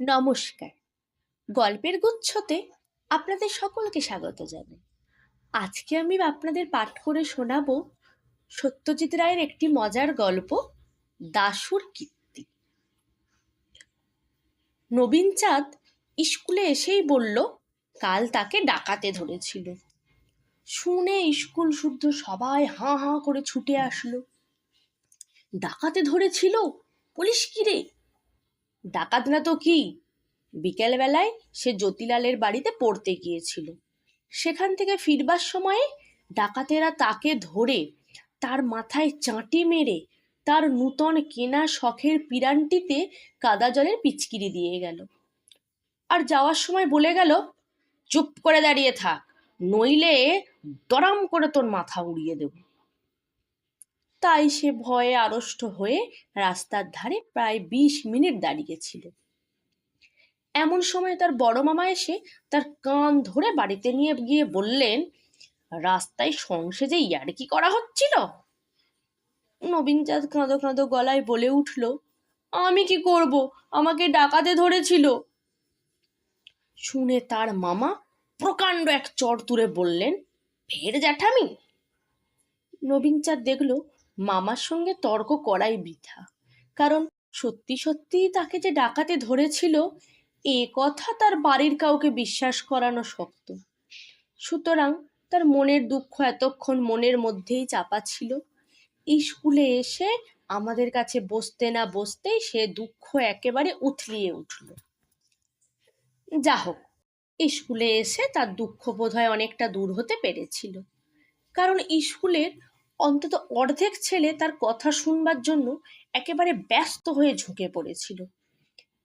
নমস্কার। গল্পের গুচ্ছতে আপনাদের সকলকে স্বাগত জানাই। আজকে আমি আপনাদের পাঠ করে শোনাবো সত্যজিৎ রায়ের একটি মজার গল্প দাসুর কীর্তি। নবীন চাঁদ স্কুলে এসেই বলল, কাল তাকে ডাকাতে ধরেছিল। শুনে স্কুল শুদ্ধ সবাই হাঁ হাঁ করে ছুটে আসলো। ডাকাতে ধরেছিল? পুলিশ কি রে? ডাকাত না তো কি? বিকেলবেলায় সে জ্যোতিলালের বাড়িতে পড়তে গিয়েছিল। সেখান থেকে ফিরবার সময়ে ডাকাতেরা তাকে ধরে তার মাথায় চাঁটি মেরে তার নূতন কেনা শখের পিরানটিতে কাদা জলের পিচকিরি দিয়ে গেল। আর যাওয়ার সময় বলে গেল, চুপ করে দাঁড়িয়ে থাক, নইলে দরাম করে তোর মাথা উড়িয়ে দেব। তাই সে ভয়ে আড়ষ্ট হয়ে রাস্তার ধারে প্রায় বিশ মিনিট দাঁড়িয়েছিল এমন সময় তার বড় মামা এসে তার কান ধরে বাড়িতে নিয়ে গিয়ে বললেন, রাস্তায় সংসেজে ইয়ার্কি করা হচ্ছিল? নবীন চাঁদ কাঁদো কাঁদো গলায় বলে উঠল, আমি কি করব? আমাকে ডাকাতে ধরেছিল। শুনে তার মামা প্রকাণ্ড এক চর তুলে বললেন, ফের জ্যাঠামি? নবীন চাঁদ দেখল মামার সঙ্গে তর্ক করাই বৃথা। কারণ সত্যি সত্যিই তাকে যে ডাকাতে ধরেছিল, এ কথা তার বাড়ির কাউকে বিশ্বাস করানো শক্ত। সুতরাং তার মনের দুঃখ এতক্ষণ মনের মধ্যেই চাপা ছিল। স্কুলে এসে আমাদের কাছে বসতে না বসতেই সে দুঃখ একেবারে উথলিয়ে উঠল। যা হোক স্কুলে এসে তার দুঃখ বোধহয় অনেকটা দূর হতে পেরেছিল। কারণ স্কুলের অন্তত অর্ধেক ছেলে তার কথা শুনবার জন্য একেবারে ব্যস্ত হয়ে ঝুঁকে পড়েছিল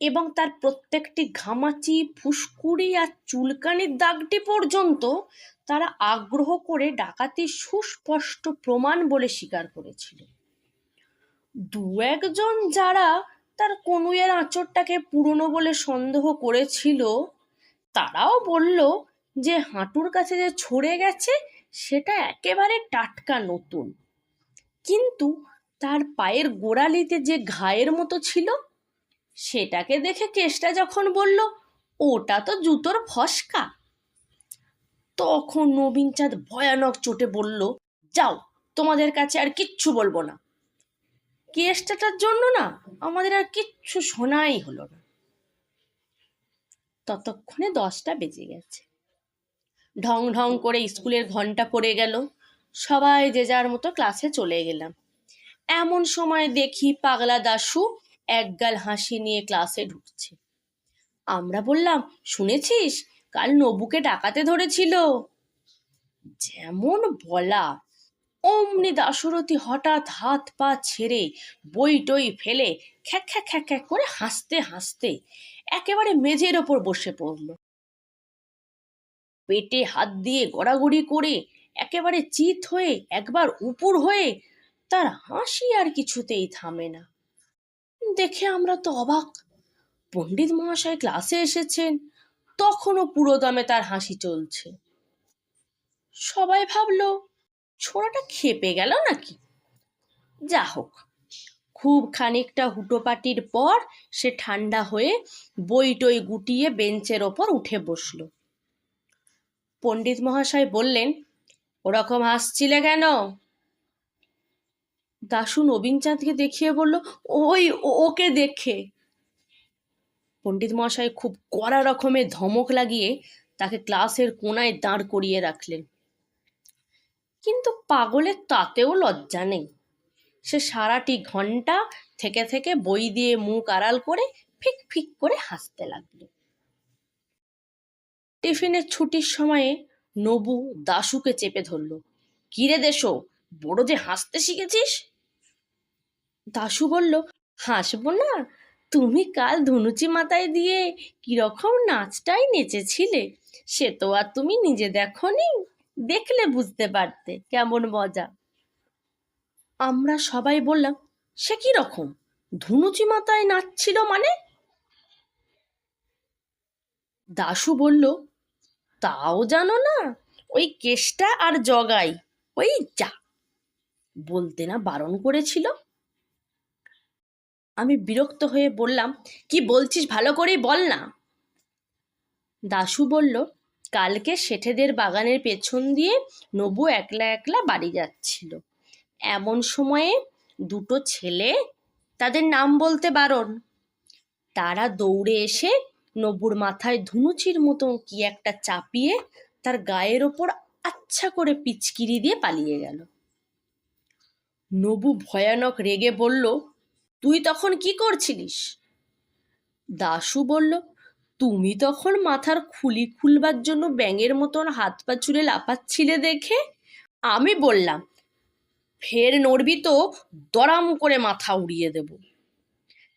এবং তার প্রত্যেকটি ঘামাচি, ফুসকুড়ি আর চুলকানির দাগটি পর্যন্ত তারা আগ্রহ করে ডাকাতির সুস্পষ্ট প্রমাণ বলে স্বীকার করেছিল। দু একজন যারা তার কনুয়ের আঁচড়টাকে পুরনো বলে সন্দেহ করেছিল, তারাও বলল যে হাঁটুর কাছে যে ছড়ে গেছে সেটা একেবারে টাটকা নতুন। কিন্তু তার পায়ের গোড়ালিতে যে ঘায়ের মতো ছিল, সেটাকে দেখে কেষ্টা যখন বলল, ওটা তো জুতোর ফসকা। তখন নবীন চাঁদ ভয়ানক চোটে বলল, যাও, তোমাদের কাছে আর কিচ্ছু বলব না। কেষ্টাটার জন্য না, আমাদের আর কিচ্ছু শোনাই হলো না। ততক্ষণে দশটা বেজে গেছে। ঢং ঢং করে স্কুলের ঘণ্টা পড়ে গেল। সবাই যে যার মতো ক্লাসে চলে গেলাম। এমন সময় দেখি পাগলা দাশু একগাল হাসি নিয়ে ক্লাসে ঢুকছে। আমরা বললাম, শুনেছিস? কাল নবুকে ডাকাতে ধরেছিল। যেমন বলা, অমনি দাশরথী হঠাৎ হাত পা ছেড়ে বই টই ফেলে খ্যাক খ্যাক খ্যাক খ্যাক করে হাসতে হাসতে একেবারে মেঝের ওপর বসে পড়ল। পেটে হাত দিয়ে গড়াগড়ি করে একেবারে চিত হয়ে একবার উপুর হয়ে তার হাসি আর কিছুতেই থামে না। দেখে আমরা তো অবাক। পণ্ডিত মহাশয় ক্লাসে এসেছেন, তখনও পুরো দামে তার হাসি চলছে। সবাই ভাবলো, ছোড়াটা খেপে গেল নাকি? যা হোক, খুব খানিকটা হুটোপাটির পর সে ঠান্ডা হয়ে বই টই গুটিয়ে বেঞ্চের ওপর উঠে বসল। পণ্ডিত মহাশয় বললেন, ওরকম হাসছিলে কেন? দাশু নবীন চাঁদকে দেখিয়ে বলল, ওই, ওকে দেখে। পণ্ডিত মহাশয় খুব কড়া রকমের ধমক লাগিয়ে তাকে ক্লাসের কোনায় দাঁড় করিয়ে রাখলেন। কিন্তু পাগলের তাতেও লজ্জা নেই। সে সারাটি ঘণ্টা থেকে থেকে বই দিয়ে মুখ আড়াল করে ফিক ফিক করে হাসতে লাগল। টিফিনের ছুটির সময়ে নবু দাশুকে চেপে ধরলো। কিরে দেশো, বড় যে হাসতে শিখেছিস? দাশু বলল, হাসবো না। তুমি কাল ধনুচি মাথায় দিয়ে কীরকম নাচটাই নেচেছিলে। সে তো আর তুমি নিজে দেখনি। দেখলে বুঝতে পারতে। কেমন মজা? আমরা সবাই বললাম, সে কি রকম ধনুচি মাথায় নাচছিল মানে? দাশু বলল তাও জানো না? ওই কেষ্টা আর জগাই, ওই যা। বলতে না বারণ করেছিল। আমি বিরক্ত হয়ে বললাম, কি বলছিস? ভালো করেই বল না। দাশু বলল, কালকে শেঠেদের বাগানের পেছন দিয়ে নবু একলা একলা বাড়ি যাচ্ছিল। এমন সময়ে দুটো ছেলে, তাদের নাম বলতে বারণ। তারা দৌড়ে এসে নবুর মাথায় ধুনুচির মতো কি একটা চাপিয়ে তার গায়ের ওপর আচ্ছা করে পিচকিরি দিয়ে পালিয়ে গেল। নবু ভয়ানক রেগে বলল, তুই তখন কি করছিলিস? দাশু বলল, তুমি তখন মাথার খুলি খুলবার জন্য ব্যাঙের মতন হাত পা চুলে লাপাচ্ছিলে দেখে? আমি বললাম, ফের নড়বি তো দরাম করে মাথা উড়িয়ে দেব।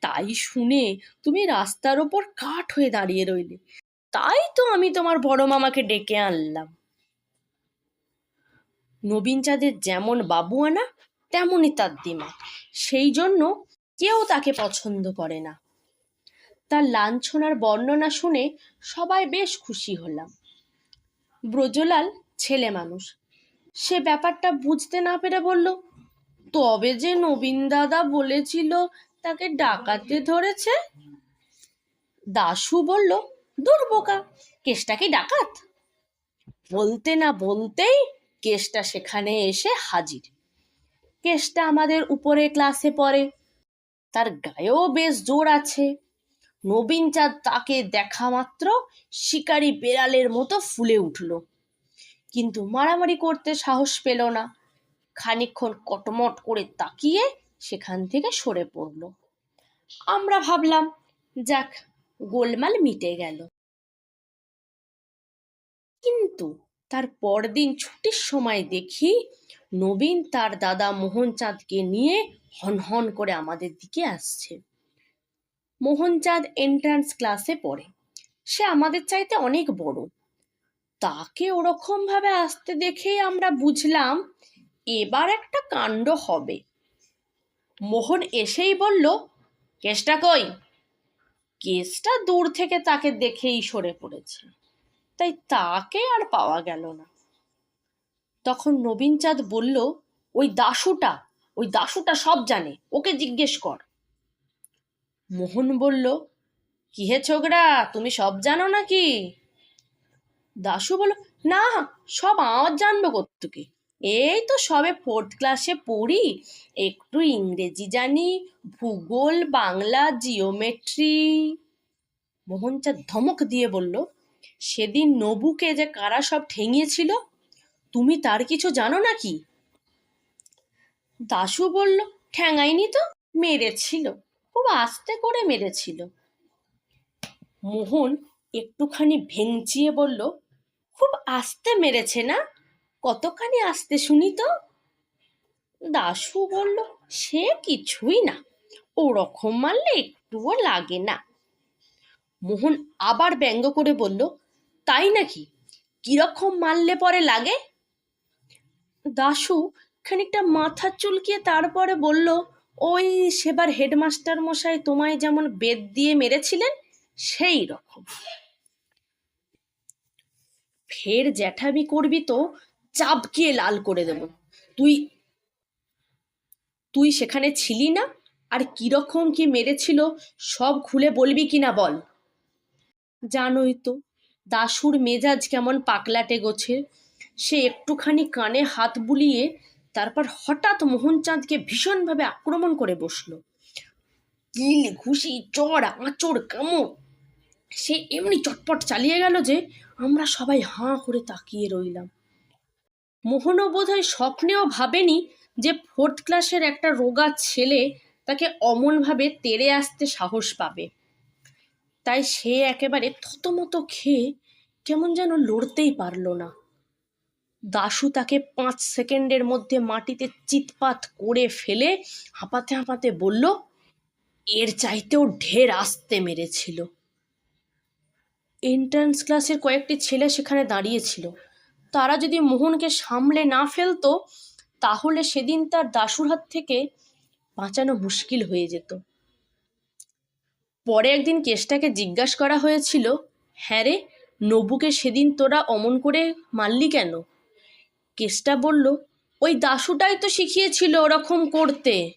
তাই শুনে তুমি রাস্তার ওপর কাঠ হয়ে দাঁড়িয়ে রইলে। তাই তো আমি তোমার বড় মামাকে ডেকে আনলাম। নবীন চাঁদের যেমন বাবু আনা তেমনই তার দিমা। সেই জন্য কেউ তাকে পছন্দ করে না। তার লাঞ্ছনার বর্ণনা শুনে সবাই বেশ খুশি হলাম। ব্রজলাল ছেলে মানুষ। সে ব্যাপারটা বুঝতে না পেরে বলল, তবে যে নবীন দাদা বলেছিল তাকে ডাকাতে ধরেছে? দাশু বলল দূর বোকা কেসটা কি ডাকাত? বলতে না বলতেই কেসটা সেখানে এসে হাজির। কেসটা আমাদের উপরে ক্লাসে পড়ে। তার গায়েও বেশ জোর আছে। নবীন চাঁদ তাকে দেখা মাত্র শিকারি বেড়ালের মতো ফুলে উঠল। কিন্তু মারামারি করতে সাহস পেল না। খানিকক্ষণ কটমট করে তাকিয়ে সেখান থেকে সরে পড়ল। আমরা ভাবলাম, যাক, গোলমাল মিটে গেল। কিন্তু তার পরদিন ছুটির সময় দেখি নবীন তার দাদা মোহনচাঁদকে নিয়ে হনহন করে আমাদের দিকে আসছে। মোহনচাঁদ এন্ট্রান্স ক্লাসে পড়ে। সে আমাদের চাইতে অনেক বড়। তাকে ওরকম ভাবে আসতে দেখেই আমরা বুঝলাম, এবার একটা কাণ্ড হবে। মোহন এসেই বলল, কেসটা কই? কেসটা দূর থেকে তাকে দেখেই সরে পড়েছে, তাই তাকে আর পাওয়া গেল না। তখন নবীনচাঁদ বলল, ওই দাশুটা ওই দাশুটা সব জানে, ওকে জিজ্ঞেস কর। মোহন বলল কি হে ছোকরা, তুমি সব জানো নাকি? দাশু বলল, না, সব আমার জানব কোত্থেকে। এই তো সবে ফোর্থ ক্লাসে পড়ি। একটু ইংরেজি জানি, ভূগোল, বাংলা জিওমেট্রি মোহনচাঁদ ধমক দিয়ে বলল, সেদিন নবুকে যে কারা সব ঠেঙিয়েছিল, তুমি তার কিছু জানো নাকি? দাশু বলল, ঠ্যাঙাইনি তো, মেরেছিল, খুব আস্তে করে মেরেছিল। মোহন একটুখানি ভেঙচিয়ে বলল, খুব আস্তে মেরেছে না? কতখানি আস্তে শুনি তো? দাশু বলল, সে কিছুই না। ওরকম মারলে একটুও লাগে না। মোহন আবার ব্যঙ্গ করে বলল, তাই নাকি? কীরকম মারলে পরে লাগে? দাশু খানিকটা মাথা চুলকিয়ে তারপরে বলল, ওই সেবার হেডমাস্টার মশাই তোমায় যেমন বেদ দিয়ে মেরেছিলেন, সেই রকম। ফের জ্যাঠামি করবি তো চাপকিয়ে লাল করে দেব। তুই তুই সেখানে ছিলি না? আর কীরকম কি মেরেছিল? সব খুলে বলবি কিনা বল। জানোই তো, দাশুর মেজাজ কেমন পাকলাটে গোছে। সে একটুখানি কানে হাত বুলিয়ে তারপর হঠাৎ মোহনচাঁদকে ভীষণভাবে আক্রমণ করে বসল। কিল ঘুষি চড় আঁচড়, কামড়। সে এমনি চটপট চালিয়ে গেল যে আমরা সবাই হাঁ করে তাকিয়ে রইলাম। মোহনও বোধহয় স্বপ্নেও ভাবেনি যে ফোর্থ ক্লাসের একটা রোগা ছেলে তাকে অমনভাবে তেড়ে আসতে সাহস পাবে। তাই সে একেবারে থতমত খেয়ে কেমন যেন লড়তেই পারল না। দাশু তাকে পাঁচ সেকেন্ডের মধ্যে মাটিতে চিৎপাত করে ফেলে হাঁপাতে হাঁপাতে বলল, এর চাইতেও ঢের আসতে মেরেছিল। এন্ট্রান্স ক্লাসের কয়েকটি ছেলে সেখানে দাঁড়িয়েছিল তারা যদি মোহনকে সামলে না ফেলতো, তাহলে সেদিন তার দাশুর হাত থেকে বাঁচানো মুশকিল হয়ে যেত। পরে একদিন কেসটাকে জিজ্ঞাসা করা হয়েছিল হ্যাঁ রে, নবুকে সেদিন তোরা অমন করে মারলি কেন? কেসটা বলল, ওই দাশুটাই তো শিখিয়েছিল ওরকম করতে।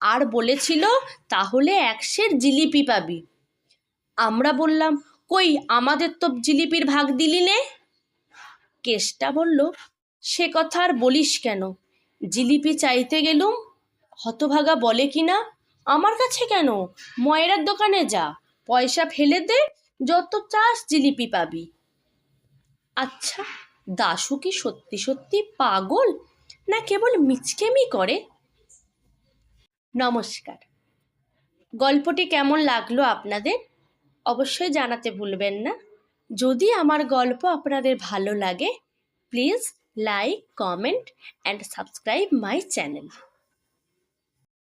আর বলেছিল, তাহলে একশের জিলিপি পাবি। আমরা বললাম, কই, আমাদের তো জিলিপির ভাগ দিলি নে। কেষ্টা বলল, সে কথা আর বলিস কেন? জিলিপি চাইতে গেলুম, হতভাগা বলে কি না? আমার কাছে কেন? ময়রার দোকানে যা, পয়সা ফেলে দে, যত চাস জিলিপি পাবি। আচ্ছা দাশু কি সত্যি সত্যি পাগল, না কেবল মিচকেমি করে? নমস্কার। গল্পটি কেমন লাগল আপনাদের, অবশ্যই জানাতে ভুলবেন না। যদি আমার গল্প আপনাদের ভালো লাগে please like comment and subscribe my channel